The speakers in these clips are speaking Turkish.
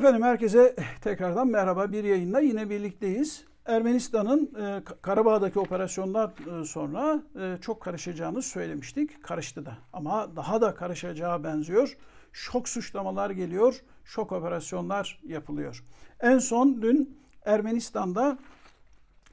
Efendim herkese tekrardan merhaba. Bir yayında yine birlikteyiz. Ermenistan'ın e, Karabağ'daki operasyonlar e, sonra e, çok karışacağını söylemiştik. Karıştı da ama daha da karışacağı benziyor. Şok suçlamalar geliyor, şok operasyonlar yapılıyor. En son dün Ermenistan'da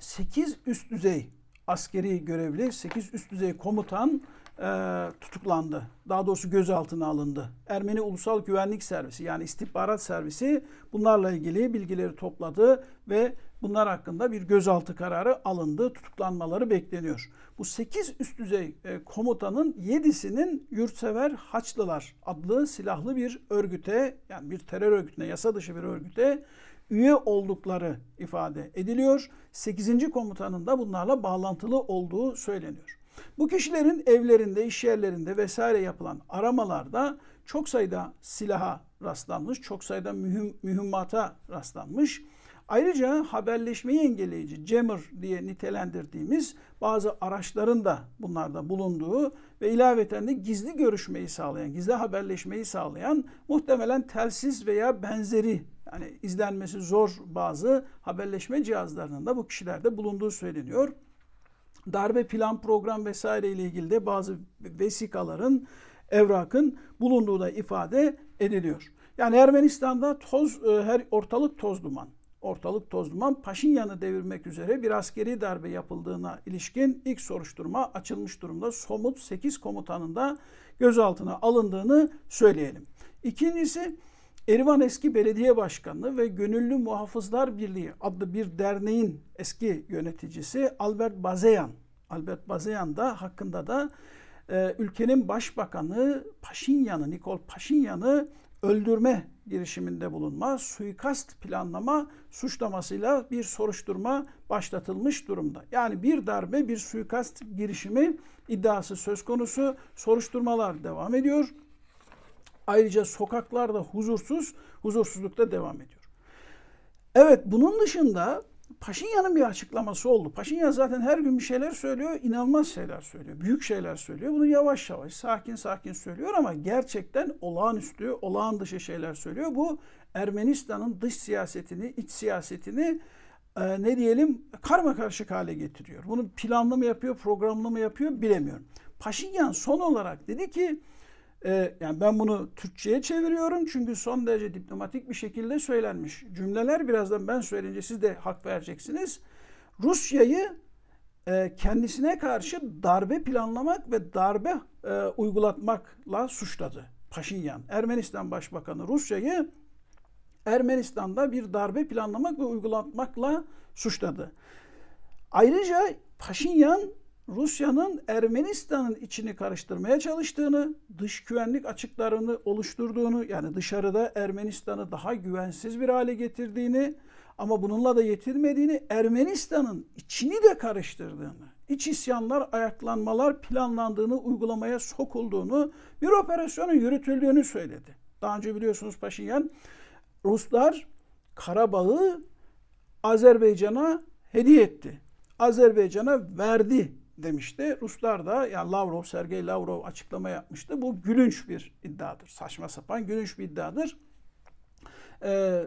8 üst düzey askeri görevli, 8 üst düzey komutan e, tutuklandı. Daha doğrusu gözaltına alındı. Ermeni Ulusal Güvenlik Servisi yani istihbarat servisi bunlarla ilgili bilgileri topladı ve bunlar hakkında bir gözaltı kararı alındı. Tutuklanmaları bekleniyor. Bu 8 üst düzey e, komutanın 7'sinin Yurtsever Haçlılar adlı silahlı bir örgüte yani bir terör örgütüne, yasa dışı bir örgüte üye oldukları ifade ediliyor. 8. komutanın da bunlarla bağlantılı olduğu söyleniyor. Bu kişilerin evlerinde, iş yerlerinde vesaire yapılan aramalarda çok sayıda silaha rastlanmış, çok sayıda mühim, mühimmata rastlanmış. Ayrıca haberleşmeyi engelleyici jammer diye nitelendirdiğimiz bazı araçların da bunlarda bulunduğu ve ilaveten de gizli görüşmeyi sağlayan, gizli haberleşmeyi sağlayan muhtemelen telsiz veya benzeri yani izlenmesi zor bazı haberleşme cihazlarının da bu kişilerde bulunduğu söyleniyor darbe plan program vesaire ile ilgili de bazı vesikaların, evrakın bulunduğu da ifade ediliyor. Yani Ermenistan'da toz e, her ortalık toz duman. Ortalık toz duman Paşinyan'ı devirmek üzere bir askeri darbe yapıldığına ilişkin ilk soruşturma açılmış durumda. Somut 8 komutanın da gözaltına alındığını söyleyelim. İkincisi Erivan eski belediye başkanı ve Gönüllü Muhafızlar Birliği adlı bir derneğin eski yöneticisi Albert Bazeyan. Albert Bazeyan da hakkında da e, ülkenin başbakanı Paşinyan'ı, Nikol Paşinyan'ı öldürme girişiminde bulunma, suikast planlama suçlamasıyla bir soruşturma başlatılmış durumda. Yani bir darbe, bir suikast girişimi iddiası söz konusu. Soruşturmalar devam ediyor. Ayrıca sokaklarda huzursuz, huzursuzluk da devam ediyor. Evet bunun dışında Paşinyan'ın bir açıklaması oldu. Paşinyan zaten her gün bir şeyler söylüyor, inanılmaz şeyler söylüyor, büyük şeyler söylüyor. Bunu yavaş yavaş, sakin sakin söylüyor ama gerçekten olağanüstü, olağan dışı şeyler söylüyor. Bu Ermenistan'ın dış siyasetini, iç siyasetini e, ne diyelim karma karışık hale getiriyor. Bunu planlı mı yapıyor, programlı mı yapıyor bilemiyorum. Paşinyan son olarak dedi ki ee, yani ben bunu Türkçe'ye çeviriyorum çünkü son derece diplomatik bir şekilde söylenmiş. Cümleler birazdan ben söyleyince siz de hak vereceksiniz. Rusya'yı e, kendisine karşı darbe planlamak ve darbe e, uygulatmakla suçladı Paşinyan. Ermenistan Başbakanı Rusya'yı Ermenistan'da bir darbe planlamak ve uygulatmakla suçladı. Ayrıca Paşinyan Rusya'nın Ermenistan'ın içini karıştırmaya çalıştığını, dış güvenlik açıklarını oluşturduğunu, yani dışarıda Ermenistan'ı daha güvensiz bir hale getirdiğini ama bununla da yetinmediğini, Ermenistan'ın içini de karıştırdığını, iç isyanlar, ayaklanmalar planlandığını, uygulamaya sokulduğunu, bir operasyonun yürütüldüğünü söyledi. Daha önce biliyorsunuz Paşinyan, Ruslar Karabağ'ı Azerbaycan'a hediye etti. Azerbaycan'a verdi demişti. Ruslar da yani Lavrov, Sergey Lavrov açıklama yapmıştı. Bu gülünç bir iddiadır. Saçma sapan gülünç bir iddiadır. Ee,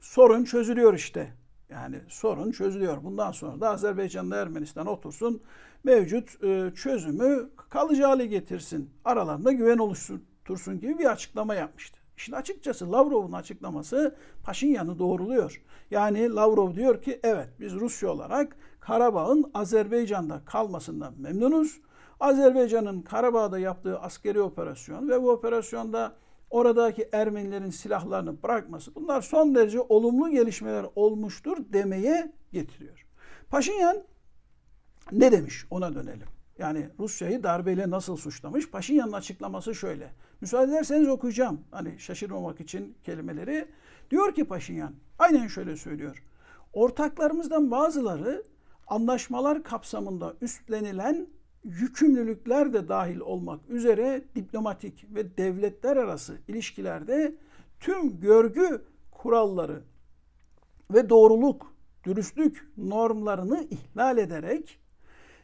sorun çözülüyor işte. Yani sorun çözülüyor. Bundan sonra da Azerbaycan'la Ermenistan otursun. Mevcut e, çözümü kalıcı hale getirsin. Aralarında güven oluştursun gibi bir açıklama yapmıştı. Şimdi açıkçası Lavrov'un açıklaması Paşinyan'ı doğruluyor. Yani Lavrov diyor ki evet biz Rusya olarak Karabağ'ın Azerbaycan'da kalmasından memnunuz. Azerbaycan'ın Karabağ'da yaptığı askeri operasyon ve bu operasyonda oradaki Ermenilerin silahlarını bırakması bunlar son derece olumlu gelişmeler olmuştur demeye getiriyor. Paşinyan ne demiş ona dönelim. Yani Rusya'yı darbeyle nasıl suçlamış? Paşinyan'ın açıklaması şöyle. Müsaade ederseniz okuyacağım. Hani şaşırmamak için kelimeleri. Diyor ki Paşinyan, aynen şöyle söylüyor. Ortaklarımızdan bazıları anlaşmalar kapsamında üstlenilen yükümlülükler de dahil olmak üzere diplomatik ve devletler arası ilişkilerde tüm görgü kuralları ve doğruluk, dürüstlük normlarını ihlal ederek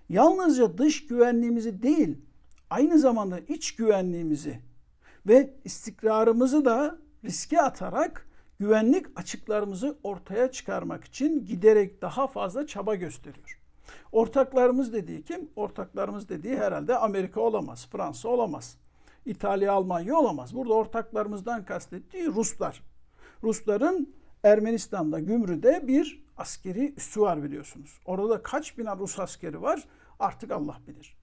yalnızca dış güvenliğimizi değil, aynı zamanda iç güvenliğimizi ve istikrarımızı da riske atarak güvenlik açıklarımızı ortaya çıkarmak için giderek daha fazla çaba gösteriyor. Ortaklarımız dediği kim? Ortaklarımız dediği herhalde Amerika olamaz, Fransa olamaz, İtalya, Almanya olamaz. Burada ortaklarımızdan kastettiği Ruslar. Rusların Ermenistan'da Gümrü'de bir askeri üssü var biliyorsunuz. Orada kaç bin Rus askeri var artık Allah bilir.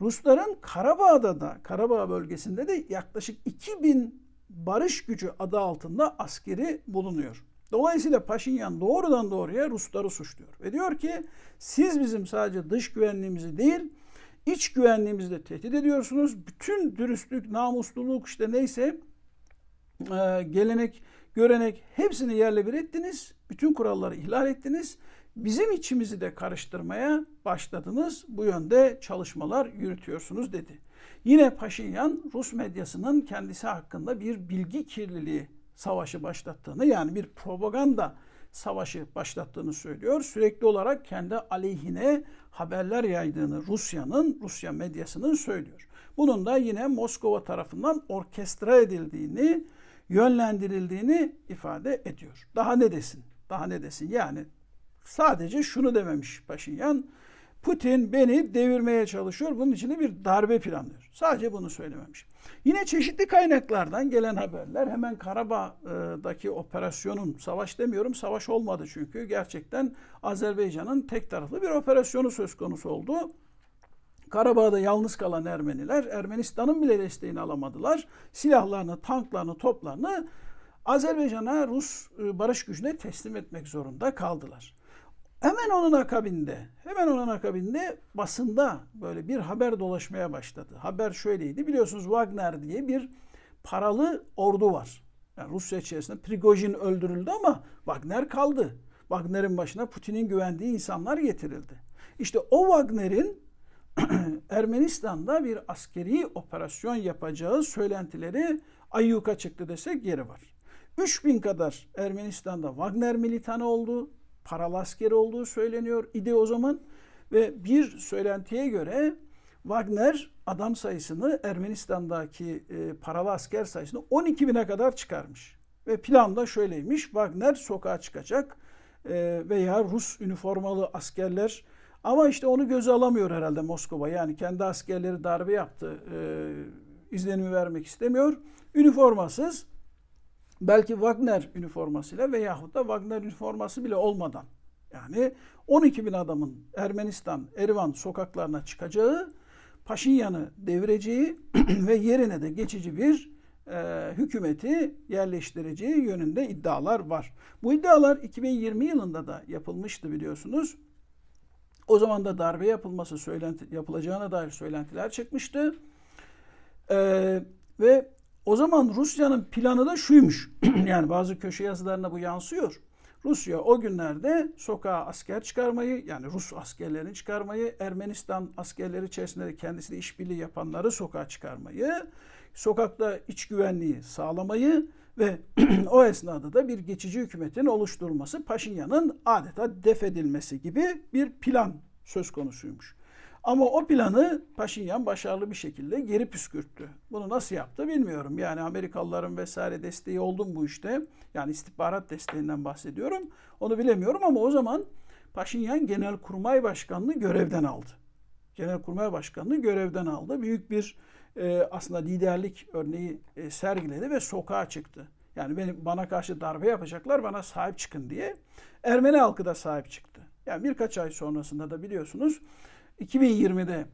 Rusların Karabağ'da da Karabağ bölgesinde de yaklaşık 2000 barış gücü adı altında askeri bulunuyor. Dolayısıyla Paşinyan doğrudan doğruya Rusları suçluyor. Ve diyor ki siz bizim sadece dış güvenliğimizi değil iç güvenliğimizi de tehdit ediyorsunuz. Bütün dürüstlük, namusluluk işte neyse gelenek, görenek hepsini yerle bir ettiniz. Bütün kuralları ihlal ettiniz. Bizim içimizi de karıştırmaya başladınız. Bu yönde çalışmalar yürütüyorsunuz dedi. Yine Paşinyan Rus medyasının kendisi hakkında bir bilgi kirliliği savaşı başlattığını yani bir propaganda savaşı başlattığını söylüyor. Sürekli olarak kendi aleyhine haberler yaydığını Rusya'nın, Rusya medyasının söylüyor. Bunun da yine Moskova tarafından orkestra edildiğini, yönlendirildiğini ifade ediyor. Daha ne desin? Daha ne desin? Yani sadece şunu dememiş Paşinyan. Putin beni devirmeye çalışıyor. Bunun için de bir darbe planlıyor. Sadece bunu söylememiş. Yine çeşitli kaynaklardan gelen haberler hemen Karabağ'daki operasyonun savaş demiyorum savaş olmadı çünkü gerçekten Azerbaycan'ın tek taraflı bir operasyonu söz konusu oldu. Karabağ'da yalnız kalan Ermeniler Ermenistan'ın bile desteğini alamadılar. Silahlarını, tanklarını, toplarını Azerbaycan'a Rus e, barış gücüne teslim etmek zorunda kaldılar. Hemen onun akabinde, hemen onun akabinde basında böyle bir haber dolaşmaya başladı. Haber şöyleydi. Biliyorsunuz Wagner diye bir paralı ordu var. Yani Rusya içerisinde Prigojin öldürüldü ama Wagner kaldı. Wagner'in başına Putin'in güvendiği insanlar getirildi. İşte o Wagner'in Ermenistan'da bir askeri operasyon yapacağı söylentileri ayyuka çıktı desek yeri var. 3000 kadar Ermenistan'da Wagner militanı oldu paralı askeri olduğu söyleniyor idi o zaman. Ve bir söylentiye göre Wagner adam sayısını Ermenistan'daki e, paralı asker sayısını 12 bine kadar çıkarmış. Ve plan da şöyleymiş. Wagner sokağa çıkacak e, veya Rus üniformalı askerler ama işte onu göze alamıyor herhalde Moskova. Yani kendi askerleri darbe yaptı. E, izlenimi vermek istemiyor. Üniformasız belki Wagner üniformasıyla veyahut da Wagner üniforması bile olmadan yani 12 bin adamın Ermenistan, Erivan sokaklarına çıkacağı, Paşinyan'ı devireceği ve yerine de geçici bir e, hükümeti yerleştireceği yönünde iddialar var. Bu iddialar 2020 yılında da yapılmıştı biliyorsunuz. O zaman da darbe yapılması söylenti, yapılacağına dair söylentiler çıkmıştı. E, ve o zaman Rusya'nın planı da şuymuş. yani bazı köşe yazılarına bu yansıyor. Rusya o günlerde sokağa asker çıkarmayı yani Rus askerlerini çıkarmayı, Ermenistan askerleri içerisinde de kendisiyle işbirliği yapanları sokağa çıkarmayı, sokakta iç güvenliği sağlamayı ve o esnada da bir geçici hükümetin oluşturulması Paşinyan'ın adeta def edilmesi gibi bir plan söz konusuymuş. Ama o planı Paşinyan başarılı bir şekilde geri püskürttü. Bunu nasıl yaptı bilmiyorum. Yani Amerikalıların vesaire desteği oldu mu bu işte? Yani istihbarat desteğinden bahsediyorum. Onu bilemiyorum ama o zaman Paşinyan Genelkurmay Başkanlığı görevden aldı. Genelkurmay Başkanlığı görevden aldı. Büyük bir e, aslında liderlik örneği e, sergiledi ve sokağa çıktı. Yani beni, bana karşı darbe yapacaklar bana sahip çıkın diye. Ermeni halkı da sahip çıktı. Yani birkaç ay sonrasında da biliyorsunuz 2020'de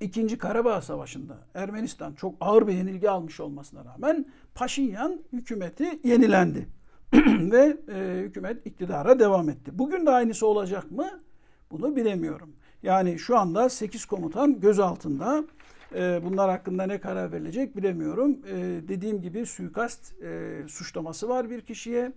İkinci Karabağ Savaşı'nda Ermenistan çok ağır bir yenilgi almış olmasına rağmen Paşinyan hükümeti yenilendi. Ve e, hükümet iktidara devam etti. Bugün de aynısı olacak mı? Bunu bilemiyorum. Yani şu anda 8 komutan gözaltında. E, bunlar hakkında ne karar verilecek bilemiyorum. E, dediğim gibi suikast e, suçlaması var bir kişiye.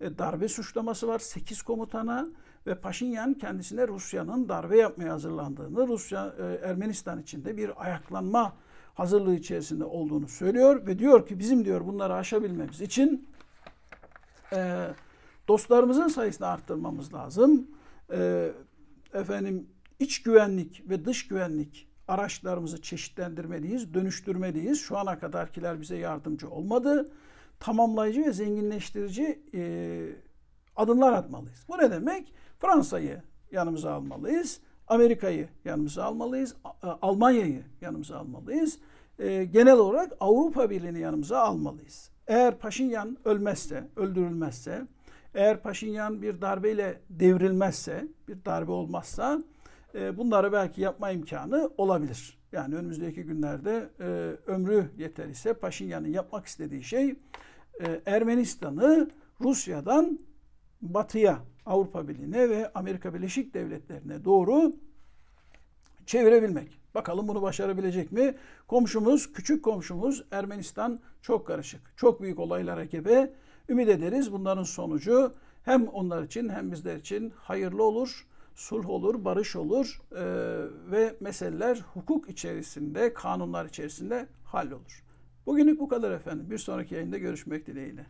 E, darbe suçlaması var 8 komutana ve Paşinyan kendisine Rusya'nın darbe yapmaya hazırlandığını, Rusya e, Ermenistan içinde bir ayaklanma hazırlığı içerisinde olduğunu söylüyor ve diyor ki bizim diyor bunları aşabilmemiz için e, dostlarımızın sayısını arttırmamız lazım. E, efendim iç güvenlik ve dış güvenlik araçlarımızı çeşitlendirmeliyiz, dönüştürmeliyiz. Şu ana kadarkiler bize yardımcı olmadı. tamamlayıcı ve zenginleştirici e, adımlar atmalıyız. Bu ne demek? Fransa'yı yanımıza almalıyız. Amerika'yı yanımıza almalıyız. A- Almanya'yı yanımıza almalıyız. E, genel olarak Avrupa Birliği'ni yanımıza almalıyız. Eğer Paşinyan ölmezse, öldürülmezse, eğer Paşinyan bir darbeyle devrilmezse, bir darbe olmazsa e, bunları belki yapma imkanı olabilir. Yani önümüzdeki günlerde e, ömrü yeter ise Paşinyan'ın yapmak istediği şey e, Ermenistan'ı Rusya'dan batıya, Avrupa Birliği'ne ve Amerika Birleşik Devletleri'ne doğru çevirebilmek. Bakalım bunu başarabilecek mi? Komşumuz, küçük komşumuz Ermenistan çok karışık. Çok büyük olaylara gebe. Ümit ederiz bunların sonucu hem onlar için hem bizler için hayırlı olur, sulh olur, barış olur eee, ve meseleler hukuk içerisinde, kanunlar içerisinde hallolur. Bugünlük bu kadar efendim. Bir sonraki yayında görüşmek dileğiyle.